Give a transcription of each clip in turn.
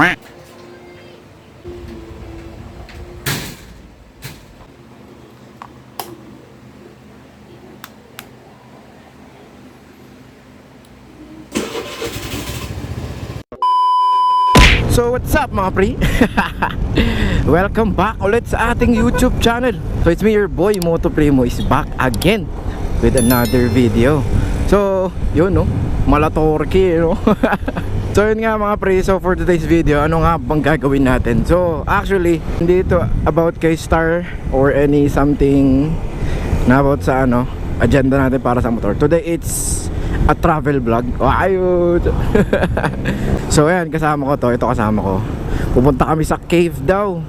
So what's up mga pre? Welcome back ulit sa ating YouTube channel. So it's me your boy Moto Primo is back again with another video. So yun no, malatorki no So yun nga mga pre, so for today's video, ano nga bang gagawin natin? So actually, hindi ito about kay Star or any something na about sa ano, agenda natin para sa motor. Today it's a travel vlog. Oh, ayun so ayan kasama ko to. Ito kasama ko. Pupunta kami sa cave daw.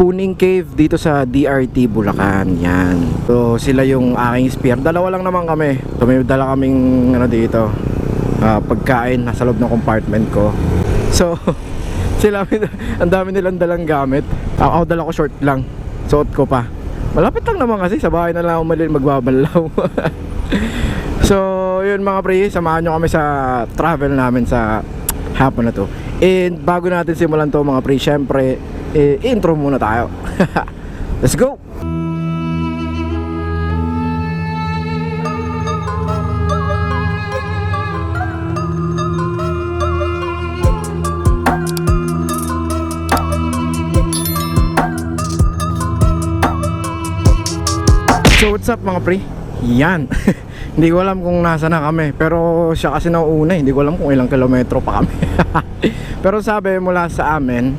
Puning Cave dito sa DRT Bulacan. Yan. So sila yung aking spear. Dalawa lang naman kami. So may dala kaming ano dito ah, pagkain nasa loob ng compartment ko so sila ang dami nilang dalang gamit ako, ako dala ko short lang suot ko pa malapit lang naman kasi sa bahay na lang ako mali magbabalaw So, yun mga pre, samahan nyo kami sa travel namin sa hapon na to. And bago natin simulan to mga pre, syempre, eh, intro muna tayo. Let's go! What's up mga pre? Yan. hindi ko alam kung nasa na kami. Pero siya kasi nauuna. Hindi ko alam kung ilang kilometro pa kami. Pero sabi mula sa amin,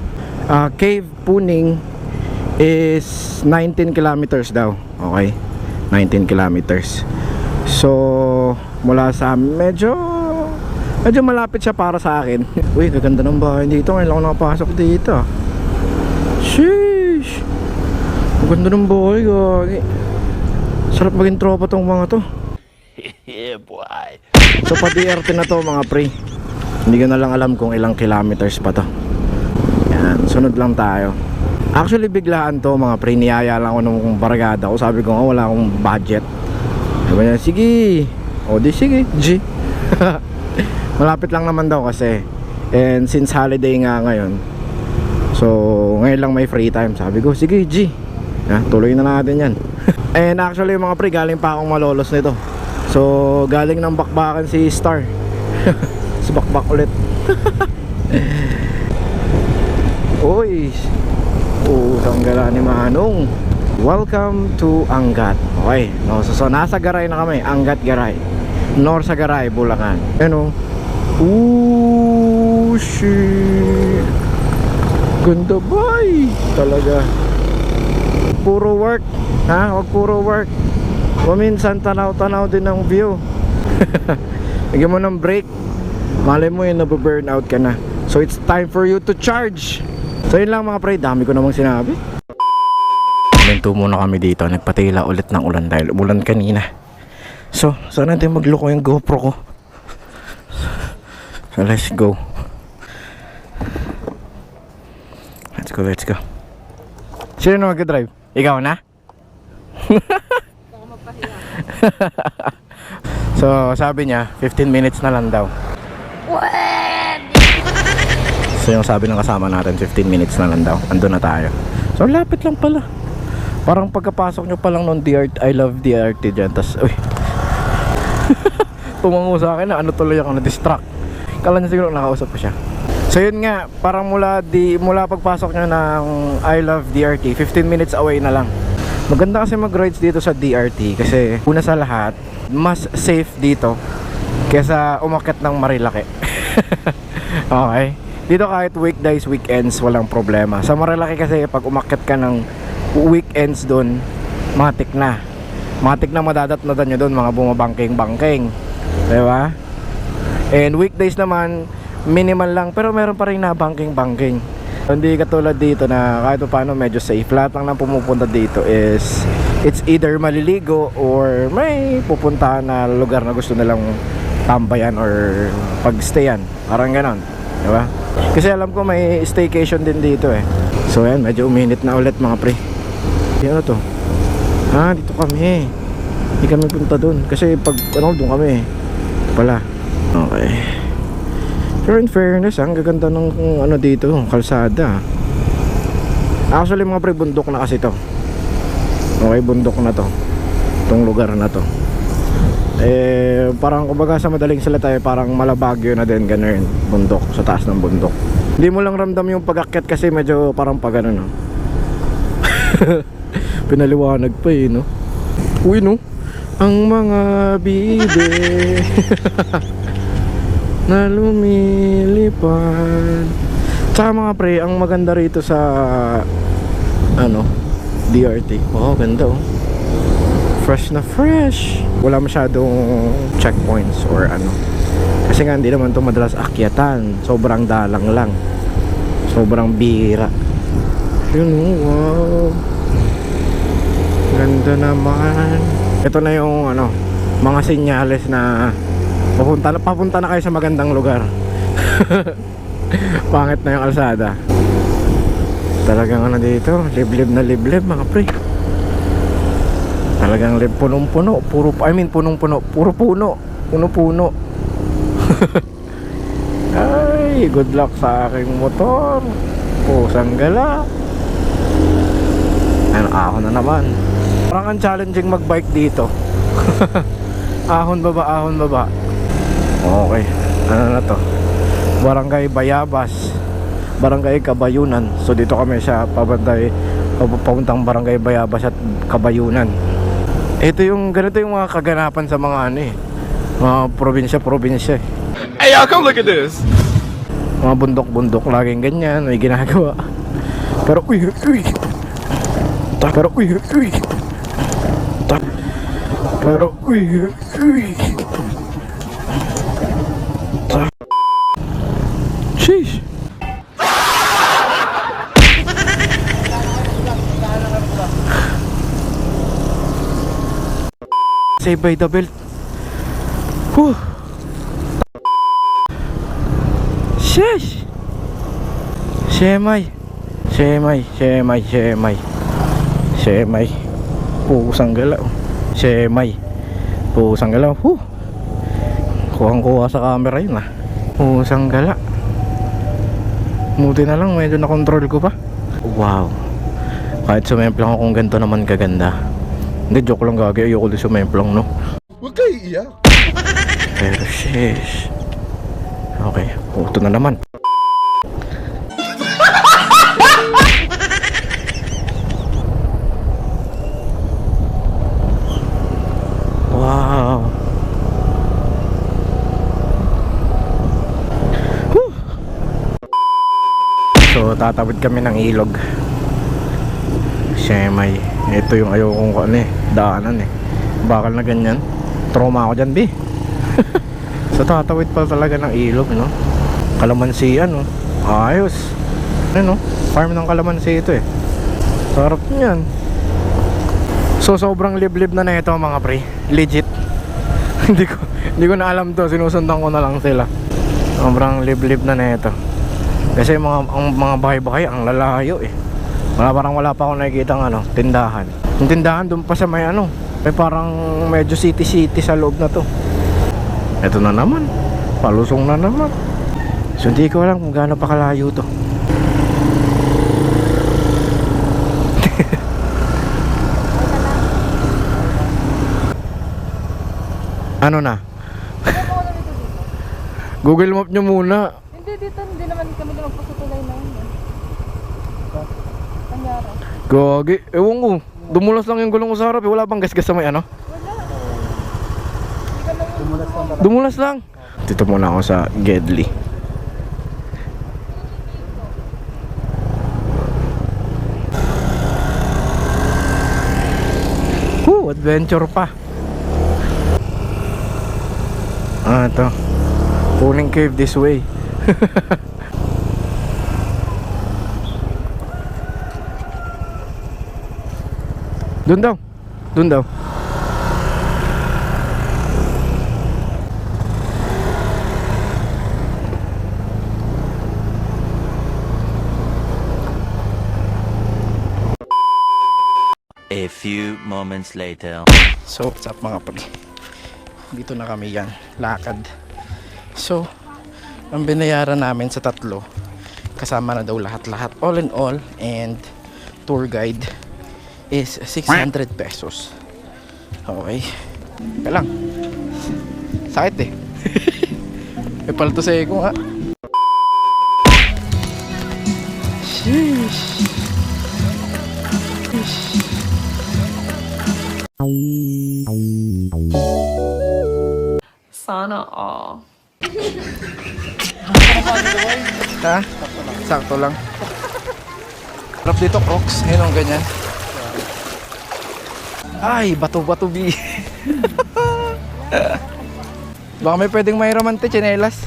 ah, Cave Puning is 19 kilometers daw. Okay? 19 kilometers. So, mula sa amin, medyo medyo malapit siya para sa akin. Uy, gaganda ng bahay dito. Ngayon lang nakapasok dito. Sheesh! Ang ganda ng bahay, gagi. Sarap maging tropa tong mga to. yeah, boy. So pa DRT na to mga pre. Hindi ko na lang alam kung ilang kilometers pa to. Yan, sunod lang tayo. Actually biglaan to mga pre, niyaya lang ako nung baragada ko. Sabi ko nga wala akong budget. Sabi niya, sige. O di sige, G. Malapit lang naman daw kasi. And since holiday nga ngayon, so ngayon lang may free time. Sabi ko, sige G. Ha, tuloy na natin yan. And actually mga pre, galing pa akong malolos nito. So, galing ng bakbakan si Star. si bakbak ulit. Uy. Oh, tanggala ni Manong. Welcome to Angat. Okay. No, so, so nasa Garay na kami. Angat Garay. Nor sa Garay, Bulacan. Ano? Ooh, shit. Ganda boy. Talaga. Puro work. Ha? Huwag puro work. Kuminsan tanaw-tanaw din ng view. Lagyan mo ng break. Malay mo yun, nababurn out ka na. So it's time for you to charge. So yun lang mga pre, dami ko namang sinabi. Minto muna kami dito, nagpatila ulit ng ulan dahil umulan kanina. So, sana din magloko yung GoPro ko. So let's go. Let's go, let's go. Sino na mag-drive? Ikaw na? so, sabi niya, 15 minutes na lang daw. So, yung sabi ng kasama natin, 15 minutes na lang daw. Andun na tayo. So, lapit lang pala. Parang pagkapasok nyo pa lang nung DRT, I love DRT dyan. Tapos, uy. Tumango sa akin na ano tuloy ako na-distract. Kala niya siguro nakausap ko siya. So yun nga, parang mula di mula pagpasok nyo ng I love DRT, 15 minutes away na lang. Maganda kasi mag-rides dito sa DRT kasi una sa lahat, mas safe dito kesa umakyat ng Marilaki. okay? Dito kahit weekdays, weekends, walang problema. Sa Marilaki kasi pag umakyat ka ng weekends doon, matik na. Matik na madadatnadan nyo doon mga bumabangking-bangking. Diba? And weekdays naman, minimal lang pero meron pa rin na banking-banking. Hindi katulad dito na kahit pa paano medyo safe. Lahat lang ng pumupunta dito is it's either maliligo or may pupuntahan na lugar na gusto nilang tambayan or pagstayan. Parang ganon. Di ba? Kasi alam ko may staycation din dito eh. So yan, medyo uminit na ulit mga pre. Ano to? Ah, dito kami. Hindi kami punta doon. Kasi pag ano, doon kami. Pala. Okay. Pero in fairness, ang gaganda ng ano dito, kalsada. Actually, mga pre, bundok na kasi to. Okay, bundok na to. Itong lugar na to. Eh, parang kumbaga sa madaling salita eh, parang malabagyo na din, ganun. Bundok, sa taas ng bundok. Hindi mo lang ramdam yung pag-akyat kasi medyo parang pag ano, no? Pinaliwanag pa eh, no? Uy, no? Ang mga bibe na lumilipad. Tsaka mga pre, ang maganda rito sa ano, DRT. Oh, ganda oh. Fresh na fresh. Wala masyadong checkpoints or ano. Kasi nga hindi naman to madalas akyatan. Sobrang dalang lang. Sobrang bira. Yun oh, wow. Ganda naman. Ito na yung ano, mga senyales na papunta na, papunta na kayo sa magandang lugar. Pangit na yung kalsada. Talagang ano dito, liblib na liblib mga pre. Talagang lib punong-puno, puro I mean punong-puno, puro puno, puno-puno. Ay, good luck sa aking motor. Pusang gala. Ano, ahon na naman. Parang ang challenging magbike dito. ahon baba, ahon baba. Okay. Ano na to? Barangay Bayabas. Barangay Kabayunan. So dito kami sa pabantay papuntang Barangay Bayabas at Kabayunan. Ito yung ganito yung mga kaganapan sa mga ano eh. Mga probinsya-probinsya eh. Hey, y'all, come look at this. Mga bundok-bundok laging ganyan, may ginagawa. Pero uy, uy. Pero uy, uy. Pero uy, uy. Ta- Sheesh. Save by the belt. Whew. Sheesh! Shemay. Shemay, shemay, shemay. Shemay. Pusang galaw. Shemay. Pusang galaw. Huh. Kuhang-kuha sa camera yun ah. Pusang gala. Muti na lang, medyo na-control ko pa. Wow. Kahit sumemplang ako kung ganito naman kaganda. Hindi, joke lang gagi. Ayoko din sumemplang, no? Huwag kayo iiyak. Pero sheesh. Okay, puto na naman. wow. So, tatawid kami ng ilog. Siyemay. Ito yung ayaw kong ano eh, daanan eh. Bakal na ganyan. Trauma ako dyan, bi. Sa tatawid pa talaga ng ilog, no? Kalamansi, ano? Ayos. Ano, no? Farm ng kalamansi ito eh. Sarap niyan. So, sobrang liblib na na ito mga pre. Legit. hindi ko hindi ko na alam to. Sinusundan ko na lang sila. Sobrang liblib na na ito. Kasi mga ang mga bahay-bahay ang lalayo eh. Wala parang wala pa ako nakikita ng ano, tindahan. Yung tindahan doon pa sa may ano, may parang medyo city-city sa loob na to. Ito na naman. Palusong na naman. So hindi ko alam kung gaano pa kalayo to. ano na? Google Map nyo muna. Hindi, dito hindi naman kami na magpasutulay na yun. eh. Kanyara. Gagi. Ewan ko. Dumulas lang yung gulong ko sa harap. eh. Wala bang gasgas sa may ano? Dumulas lang. Dito muna ako sa Gedli. Woo, adventure pa. Ah, ito. Puning cave this way. Doon daw. Doon daw. A few moments later. So, what's up mga pre? Dito na kami yan. Lakad. So, ang binayaran namin sa tatlo kasama na daw lahat-lahat all in all and tour guide is 600 pesos okay ka lang sakit eh may palto sa ko nga sheesh sheesh Sana all. Ha? Sakto lang. Harap dito, Crocs. Yun ang ganyan. Ay, bato-bato bi. Baka may pwedeng may ramante, chinelas.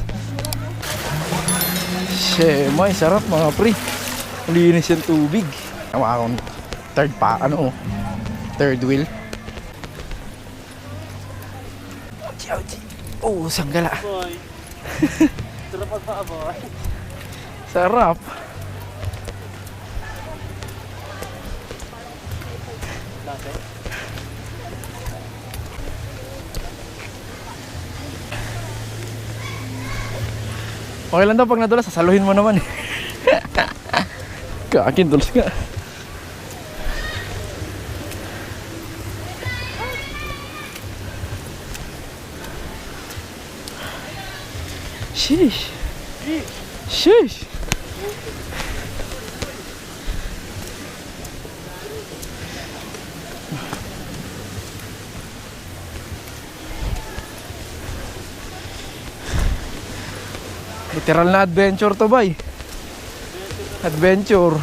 Shemay, sarap mga pre. Linis yung tubig. Tama akong third pa, ano, third wheel. Ouchi, ouchi. Oh, sanggala. Sarap. Okay lang daw pag nadulas, sasaluhin mo naman eh. Kakin, dulas ka. Sheesh. Sheesh. Literal na adventure to bay. Adventure.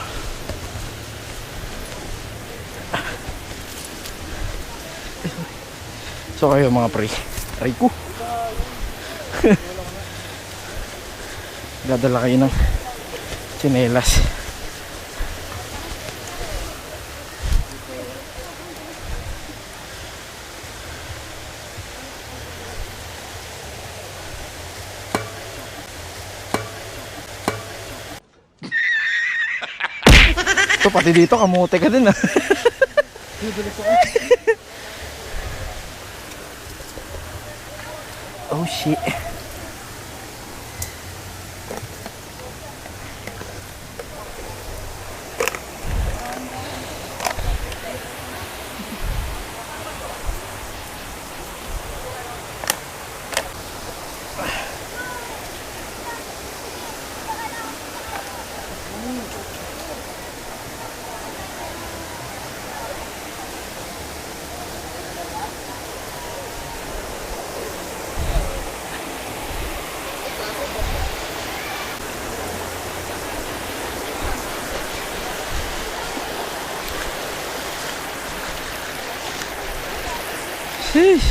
So kayo mga pre. Aray ko. Dadala kayo ng tsinelas. Pati dito kamote ka din ah. oh shit. Sheesh.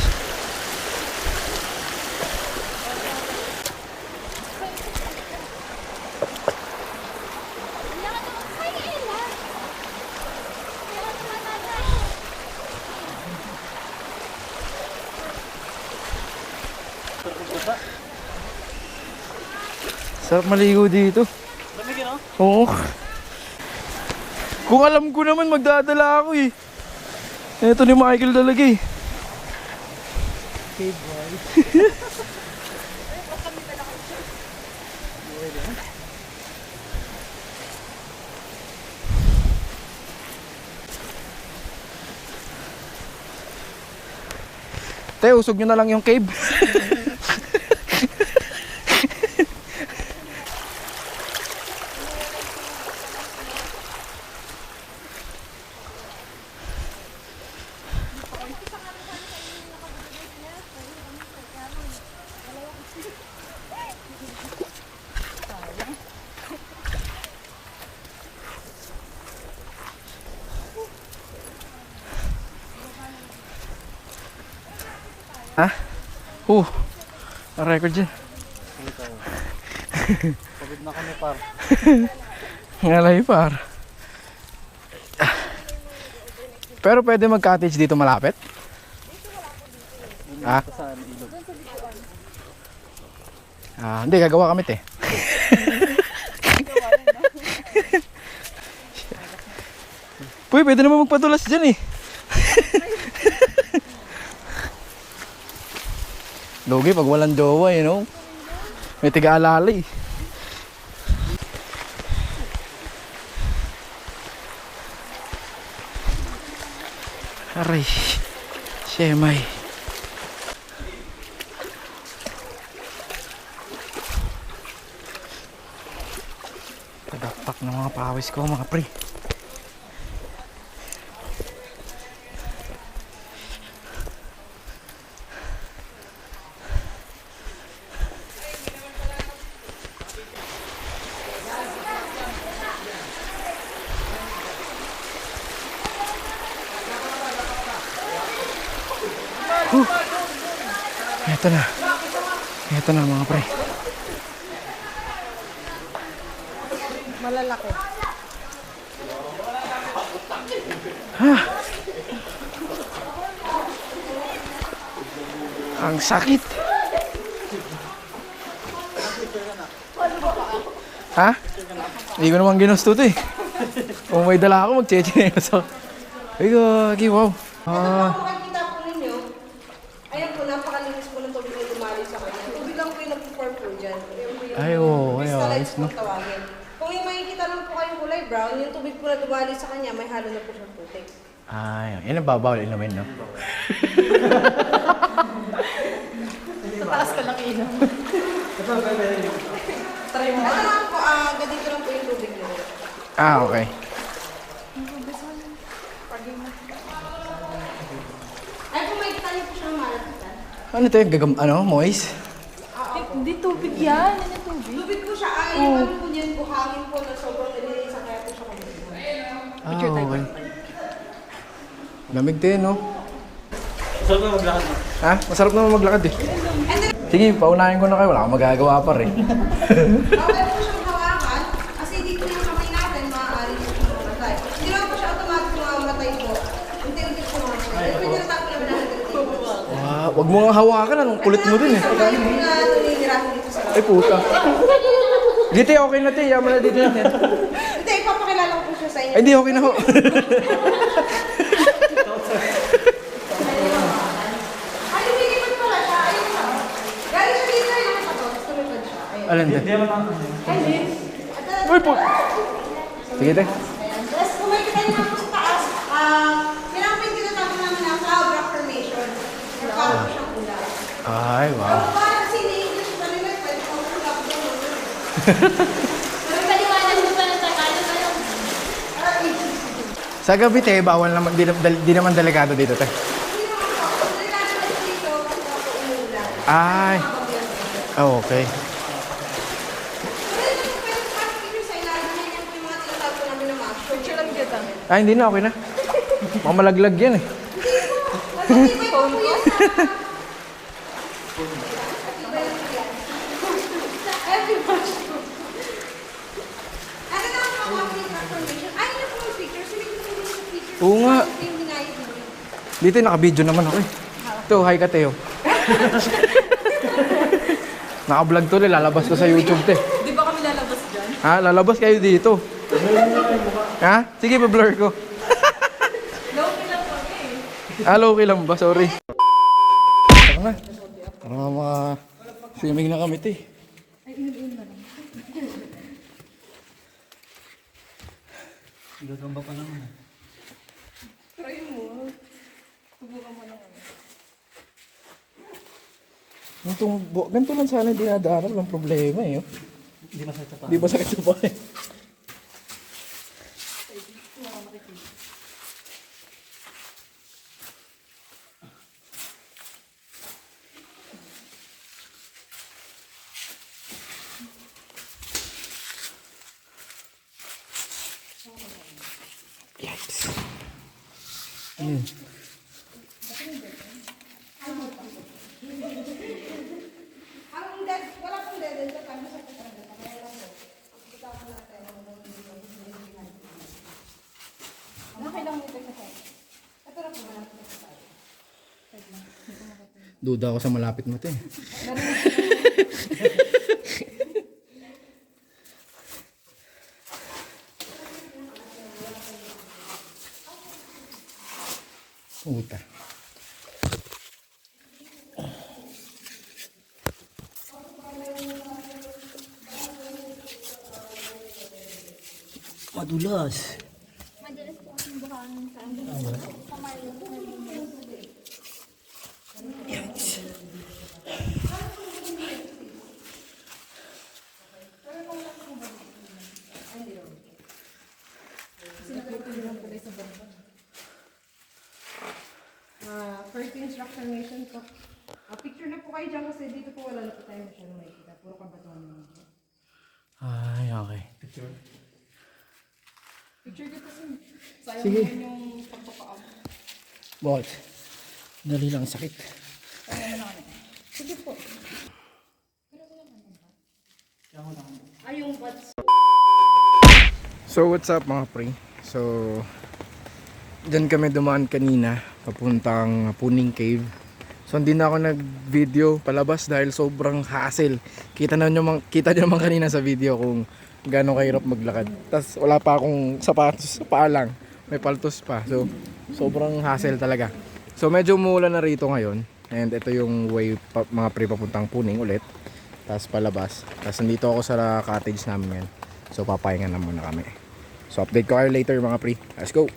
Sarap maligo dito. Oo. Kung alam ko naman magdadala ako eh. Ito ni Michael talaga eh. Te, usog nyo na lang yung cave. Ha? Uh, ang record dyan. Pagod na kami par. Ngalay par. Pero pwede mag-cottage dito malapit? Ah? Ah, hindi, gagawa kami te. Puy, pwede naman magpadulas dyan eh. Lugi pag walang jowa, you know? May tiga-alala eh. Aray. Siyemay. Tagakpak ng mga pawis ko mga pre. Ito na mga pre. Malalaki. Ang sakit. Ha? Hindi ko naman ginusto to eh. Kung may dala ako, magchechinelas ako. Ay, gagi, wow. Ah, Makikita po ninyo, ayan po, napakalinis po ng tubig na dumali sa kanya. Tubig lang po yung nag-pour po dyan. Ay, oo, ay, crystalline ayos, po no? tawagin. Kung yung makikita lang po kayong kulay brown, yung tubig po na dumali sa kanya, may halo na po siyang putik. ay, yan ang babawal inumin, no? Taas ka lang inom. Try mo. Ito lang po, ah, ganito lang po yung tubig niyo. Ah, okay. Ay, kung makikita niyo po siyang malapitan. Ano to yung gagam, ano, moist? Hindi tubig yan. Ano yung tubig? Tubig po siya, ay, yung ano po niyan po, hangin po na sobrang nililisa, kaya po siya kumilos. Ah, okay. Lamig din, no? Masarap naman maglakad. Ha? Masarap naman maglakad eh. Sige, paunahin ko na kayo. Wala akong magagawa pa rin. Okay po siyang hawakan, kasi dito yung kamay natin, maaari po siyang mamatay. Hindi naman po siya automatic mamamatay po. Unti-unti po mamatay. Pero pwede na tapo naman ng 100 days. Ah, wag mo nga hawakan. Anong kulit mo din eh. Yung na sa Ay, puta. Dito, okay na te. Yaman na dito natin. Hindi, ipapakilala ko po siya sa inyo. Ay, hindi, okay na ho. Ay, lumilipad pala siya. Ayun siya. Galing siya dito, ay nakatato. Tapos lumipad siya. Ayun. Alin te? Uy, po. Sige te. Ayan. Tapos kung makikita niyo na po sa taas, ah, yan ang pinagtatapo namin na cloud rock formation. Nagkaroon po siyang kulay. Ay, wow. Ang baba, kasi ni-English pa nila, pwede ko po lang po. Pero paliwanag mo pa ng Tagalog ano? Sa gabi te, bawal naman, di, di, naman delikado dito te. Ay. Oh, okay. Ay, hindi na, okay na. Mamalaglag yan eh. Matibay po po yan sa... Every mushroom. Ano na ang mga cloud formation? Ay, yun po yung picture. Sige, dito po yung picture. Oo nga. Dito naka-video naman ako eh. Ito, hi ka Teo. Naka-vlog to, eh, lalabas ko sa YouTube te. Di ba kami lalabas dyan? Ha, lalabas kayo dito. ha? Sige, pa-blur ko. Low-key lang kami. Ah, okay lang ba? Sorry. Tara na. Para mga swimming na kami, te. Try Ganitong, bu- ganito lang sana dinadaanan, walang problema eh. oh. Hindi masakit sa paa. Hindi masakit sa paa eh. Nagduda ako sa malapit mo ito eh. Puta. Madulas. Sayang Sige. yung? Dali lang sakit. Sige po. Ay, yung bats. So what's up mga pre? So Diyan kami dumaan kanina papuntang Puning Cave. So hindi na ako nag-video palabas dahil sobrang hassle. Kita na nyo, kita nyo naman kanina sa video kung gaano kahirap maglakad. Tapos wala pa akong sapatos sa paa lang. May paltos pa. So sobrang hassle talaga. So medyo umuulan na rito ngayon. And ito yung way pa, mga pre papuntang Puning ulit. Tapos palabas. Tapos nandito ako sa cottage namin ngayon. So papahinga na muna kami. So update ko kayo later mga pre. Let's go!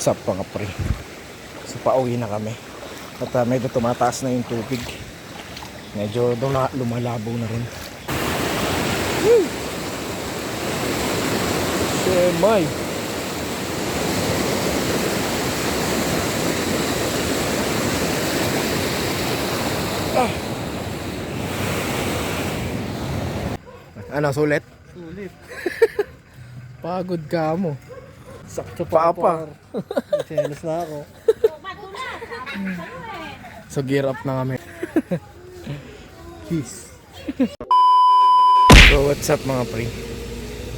What's up mga pre? So pauwi na kami. At uh, medyo tumataas na yung tubig. Medyo dula, lumalabo na rin. Woo! Shemay! Ah. Ano, sulit? Sulit. Pagod ka mo. Sakto pa, par. Selos na ako. So gear up na kami. Peace. so what's up mga pre?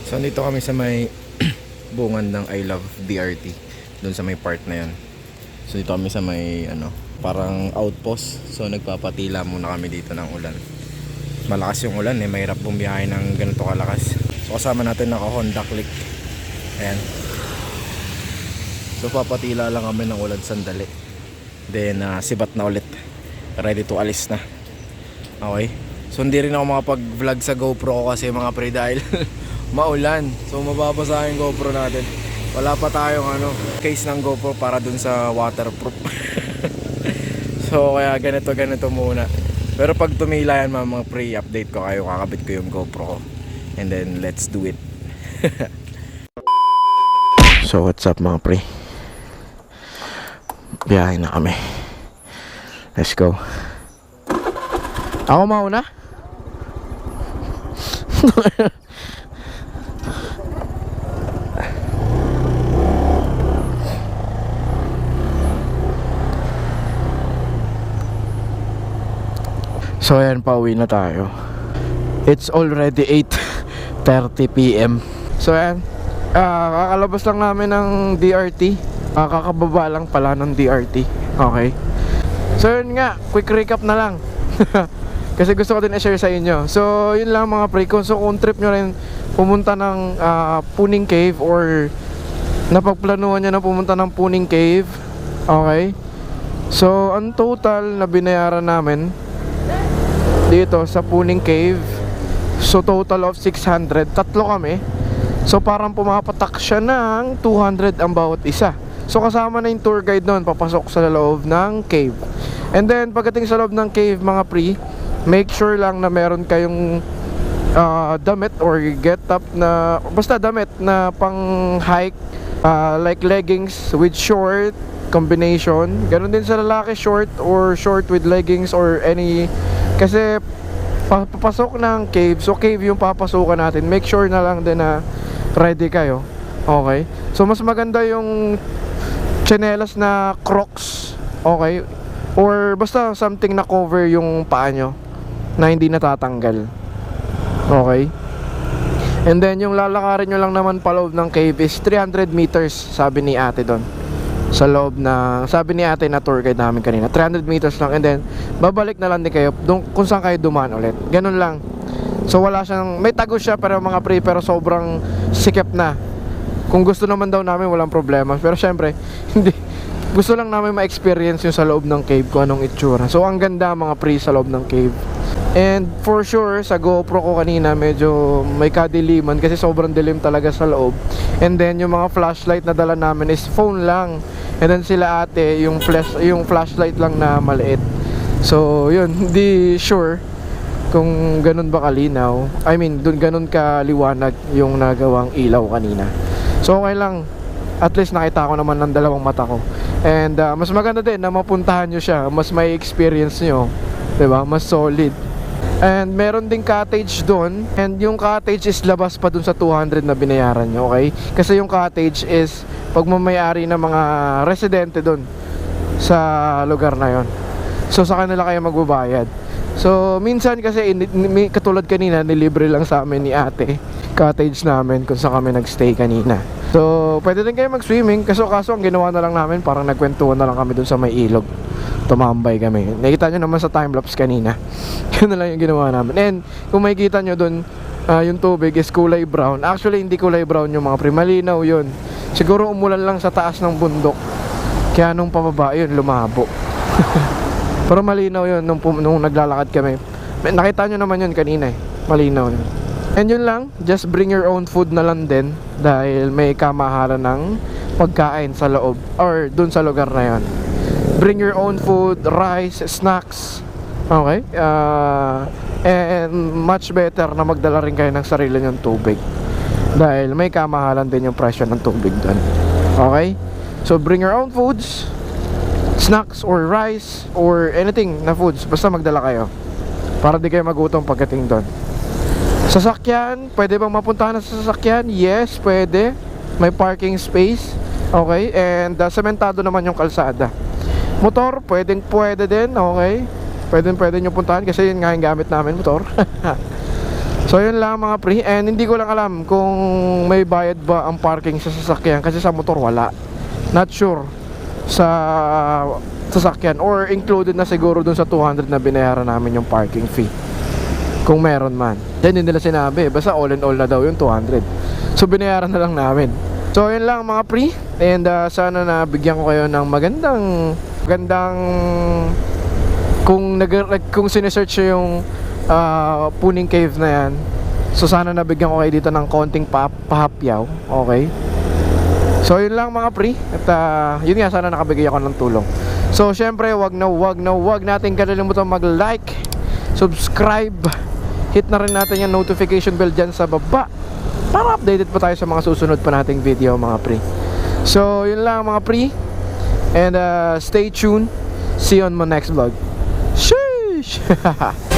So nandito kami sa may bungan ng I Love DRT. Doon sa may part na yan. So dito kami sa may ano, parang outpost. So nagpapatila muna kami dito ng ulan. Malakas yung ulan eh, mahirap bumiyahe ng ganito kalakas. So kasama natin naka Honda Click. Ayan. So papatila lang kami ng ulan sandali. Then uh, sibat na ulit. Ready to alis na. Okay. So hindi rin ako makapag-vlog sa GoPro ko kasi mga pre dahil maulan. So mababasa yung GoPro natin. Wala pa tayong ano, case ng GoPro para dun sa waterproof. so kaya ganito ganito muna. Pero pag tumila yan mga, mga pre, update ko kayo, kakabit ko yung GoPro. And then let's do it. so what's up mga pre? Biyahe na kami. Let's go. Ako mauna? so ayan, pauwi na tayo. It's already 8.30pm. So ayan, ah, kakalabas lang namin ng DRT. Ah, kakababa lang pala ng DRT. Okay. So yun nga, quick recap na lang. Kasi gusto ko din i-share sa inyo. So yun lang mga pre. So, kung trip nyo rin pumunta ng ah, Puning Cave or napagplanuhan nyo na pumunta ng Puning Cave. Okay. So ang total na binayaran namin dito sa Puning Cave. So total of 600. Tatlo kami. So parang pumapatak siya ng 200 ang bawat isa. So kasama na yung tour guide noon papasok sa loob ng cave. And then pagdating sa loob ng cave mga pre, make sure lang na meron kayong ah, damit or get up na basta damit na pang hike ah, like leggings with short combination. Ganon din sa lalaki short or short with leggings or any kasi pa- papasok ng cave. So cave yung papasukan natin. Make sure na lang din na ready kayo. Okay? So mas maganda yung tsinelas na crocs. Okay? Or basta something na cover yung paa nyo na hindi natatanggal. Okay? And then yung lalakarin nyo lang naman paloob ng cave is 300 meters sabi ni ate doon sa loob na sabi ni ate na tour guide namin kanina 300 meters lang and then babalik na lang din kayo dun, kung saan kayo dumaan ulit ganun lang so wala siyang may tago siya pero mga pre pero sobrang sikip na kung gusto naman daw namin walang problema pero syempre hindi gusto lang namin ma-experience yung sa loob ng cave kung anong itsura so ang ganda mga pre sa loob ng cave And for sure, sa GoPro ko kanina medyo may kadiliman kasi sobrang dilim talaga sa loob. And then yung mga flashlight na dala namin is phone lang. And then sila ate, yung flash yung flashlight lang na maliit. So, yun, hindi sure kung ganun ba kalinaw. I mean, dun ganun kaliwanag yung nagawang ilaw kanina. So, okay lang. At least nakita ko naman ng dalawang mata ko. And uh, mas maganda din na mapuntahan nyo siya. Mas may experience nyo. 'di ba Mas solid. And meron ding cottage doon and yung cottage is labas pa dun sa 200 na binayaran nyo, okay? Kasi yung cottage is pagmamayari ng mga residente doon sa lugar na yon. So sa kanila kayo magbabayad. So minsan kasi katulad kanina nilibre lang sa amin ni ate cottage namin kung saan kami nagstay kanina. So pwede din kayo mag-swimming kaso kaso ang ginawa na lang namin parang nagkwentuhan na lang kami dun sa may ilog tumambay kami. Nakita nyo naman sa time-lapse kanina. Yun na lang yung ginawa namin. And kung makikita nyo dun, ah, yung tubig is kulay brown. Actually, hindi kulay brown yung mga pre. Malinaw yun. Siguro umulan lang sa taas ng bundok. Kaya nung pababa yun, lumabo. Pero malinaw yun nung, nung naglalakad kami. Nakita nyo naman yun kanina eh. Malinaw yun. And yun lang, just bring your own food na lang din dahil may kamahalan ng pagkain sa loob or dun sa lugar na yon. Bring your own food, rice, snacks. Okay? Uh, and much better na magdala rin kayo ng sarili nyong tubig. Dahil may kamahalan din yung presyo ng tubig doon. Okay? So bring your own foods, snacks or rice or anything na foods. Basta magdala kayo. Para di kayo magutom pagdating doon. Sasakyan, pwede bang mapuntahan sa sasakyan? Yes, pwede. May parking space. Okay? And uh, sementado naman yung kalsada. Motor, pwedeng pwede din. Okay? Pwede pwede nyo puntahan kasi yun nga yung gamit namin motor. so yun lang mga pre. And hindi ko lang alam kung may bayad ba ang parking sa sasakyan kasi sa motor wala. Not sure sa sasakyan or included na siguro dun sa 200 na binayaran namin yung parking fee kung meron man. Yan hindi nila sinabi. Basta all in all na daw yung 200. So binayaran na lang namin. So yun lang mga pre. And uh, sana na bigyan ko kayo ng magandang magandang kung nag kung sinesearch yung uh, Puning Cave na yan. So sana nabigyan ko kayo dito ng konting pa pahapyaw. Okay? So yun lang mga pre. At ah, yun nga sana nakabigay ako ng tulong. So syempre wag na wag na wag natin kalilimutan mag like Subscribe Hit na rin natin yung notification bell dyan sa baba Para updated pa tayo sa mga susunod pa nating video mga pre. So yun lang mga pre. And uh, stay tuned. See you on my next vlog. Sheesh